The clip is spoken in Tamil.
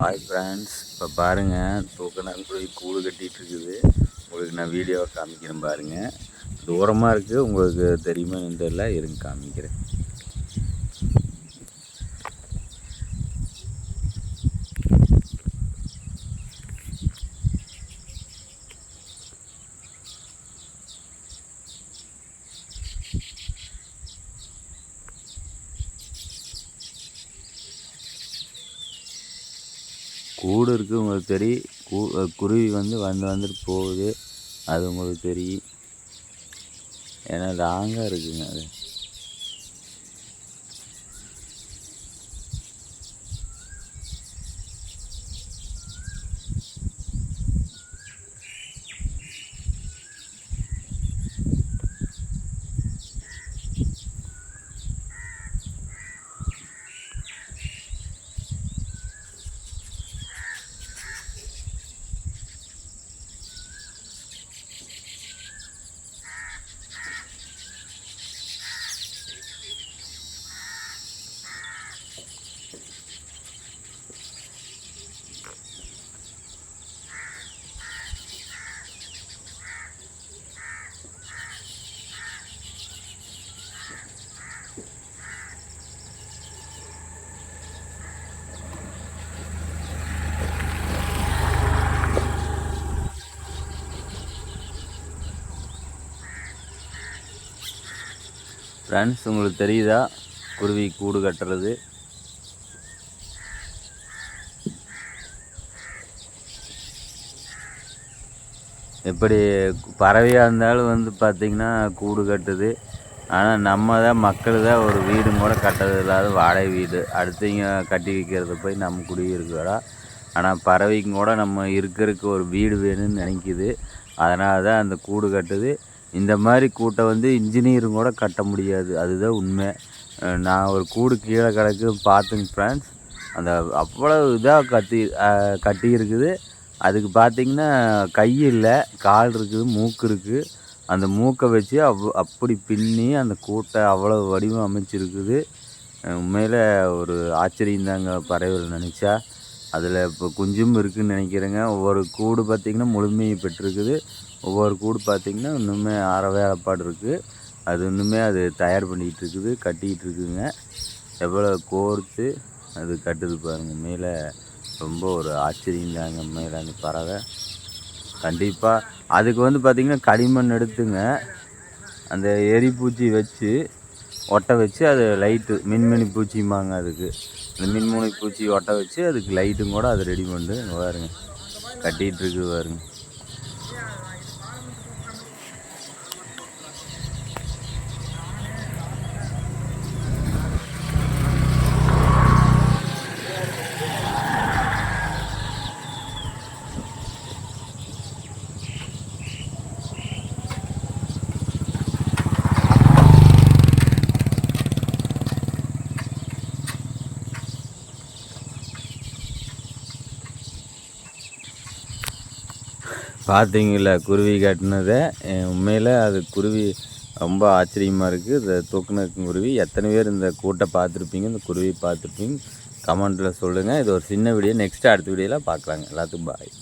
ஹாய் ஃப்ரெண்ட்ஸ் இப்போ பாருங்கள் தூக்கணாங்குருவி கூடு கட்டிகிட்டு இருக்குது உங்களுக்கு நான் வீடியோவை காமிக்கிறேன் பாருங்கள் தூரமாக இருக்குது உங்களுக்கு தெரியுமா தெரியல இருங்க காமிக்கிறேன். கூடு இருக்குது உங்களுக்கு தெரியும் கூ குருவி வந்து வந்து வந்துட்டு போகுது. அது உங்களுக்கு தெரியும் ஏன்னா லாங்காக இருக்குதுங்க அது. ஃப்ரெண்ட்ஸ் உங்களுக்கு தெரியுதா? குருவி கூடு கட்டுறது. எப்படி பறவையாக இருந்தாலும் வந்து பார்த்திங்கன்னா கூடு கட்டுது. ஆனால் நம்ம தான் மக்கள் தான் ஒரு வீடும் கூட கட்டுறது இல்லாத வாடகை வீடு. அடுத்தவங்க கட்டி வைக்கிறத போய் நம்ம குடியிருக்கிறா ஆனால் பறவைக்கும் கூட நம்ம இருக்கிறதுக்கு ஒரு வீடு வேணும்னு நினைக்கிது. அதனால தான் அந்த கூடு கட்டுது. இந்த மாதிரி கூட்டை வந்து இன்ஜினியரும் கூட கட்ட முடியாது. அதுதான் உண்மை. நான் ஒரு கூடு கீழே கிடக்கு பார்த்துங்க ஃப்ரெண்ட்ஸ் அந்த அவ்வளோ இதாக கத்தி கட்டியிருக்குது. அதுக்கு பார்த்திங்கன்னா கை இல்லை கால் இருக்குது மூக்கு இருக்குது அந்த மூக்கை வச்சு அவ் அப்படி பின்னி அந்த கூட்டை அவ்வளோ வடிவம் அமைச்சிருக்குது. உண்மையில் ஒரு ஆச்சரியந்தாங்க பறவைகள் நினச்சா. அதில் இப்போ குஞ்சும் இருக்குதுன்னு நினைக்கிறேங்க. ஒவ்வொரு கூடு பார்த்திங்கன்னா முழுமையை பெற்றிருக்குது. ஒவ்வொரு கூடு பார்த்திங்கன்னா இன்னுமே அரை வேலைப்பாடு இருக்குது அது இன்னுமே அது தயார் பண்ணிக்கிட்டு இருக்குது கட்டிக்கிட்டு இருக்குதுங்க. எவ்வளோ கோர்த்து அது கட்டுது பாருங்கள் மேலே ரொம்ப ஒரு ஆச்சரியம் தாங்க. மேலே அந்த பறவை. கண்டிப்பாக அதுக்கு வந்து பார்த்திங்கன்னா களிமண் எடுத்துங்க. அந்த எரிப்பூச்சி வச்சு ஒட்டை வச்சு அது லைட்டு மின்மினி பூச்சிம்பாங்க அதுக்கு. இந்த மின்மினி பூச்சி ஒட்ட வச்சு அதுக்கு லைட்டும் கூட அது ரெடி பண்ணிட்டு பாருங்க. கட்டிகிட்டு இருக்கு பாருங்க. பார்த்தீங்களா குருவி கட்டினதை உண்மையில் அது குருவி ரொம்ப ஆச்சரியமாக இருக்குது இந்த தூக்குன குருவி எத்தனை பேர் இந்த கூட்டை பார்த்துருப்பீங்க? இந்த குருவி பார்த்துருப்பீங்க? கமெண்ட்டில் சொல்லுங்கள் இது ஒரு சின்ன வீடியோ. நெக்ஸ்ட்டு அடுத்த வீடியோவில் பார்க்கலாங்க எல்லாத்துக்கும் பாய்